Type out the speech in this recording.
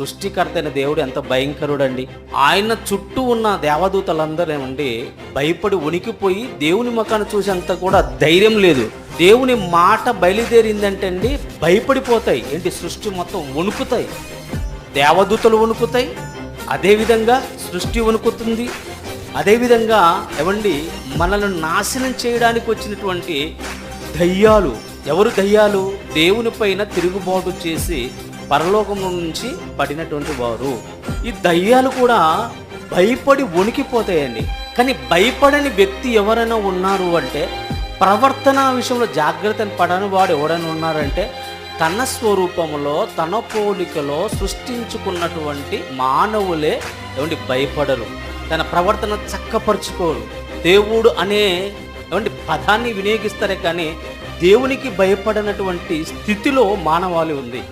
సృష్టికర్త అయిన దేవుడు ఎంత భయంకరుడండి. ఆయన చుట్టూ ఉన్న దేవదూతలందరూ ఏమండి భయపడి ఉనికిపోయి దేవుని ముఖాన్ని చూసేంత కూడా ధైర్యం లేదు. దేవుని మాట బయలుదేరిందంటే అండి భయపడిపోతాయి. ఏంటి? సృష్టి మొత్తం వణుకుతాయి. దేవదూతలు వణుకుతాయి. అదేవిధంగా సృష్టి వణుకుతుంది. అదేవిధంగా ఏమండి మనల్ని నాశనం చేయడానికి వచ్చినటువంటి దయ్యాలు. ఎవరు దయ్యాలు? దేవుని పైన తిరుగుబాటు చేసి పరలోకం నుంచి పడినటువంటి వారు ఈ దయ్యాలు కూడా భయపడి వణికిపోతాయండి. కానీ భయపడని వ్యక్తి ఎవరైనా ఉన్నారు అంటే ప్రవర్తన విషయంలో జాగ్రత్తను పడని వాడు ఎవరైనా ఉన్నారంటే తన స్వరూపంలో తన పోలికలో సృష్టించుకున్నటువంటి మానవులే ఏమంటే భయపడరు. తన ప్రవర్తన చక్కపరుచుకోరు. దేవుడు అనే ఏమంటే పదాన్ని వినియోగిస్తారే కానీ దేవునికి భయపడినటువంటి స్థితిలో మానవాళి ఉంది.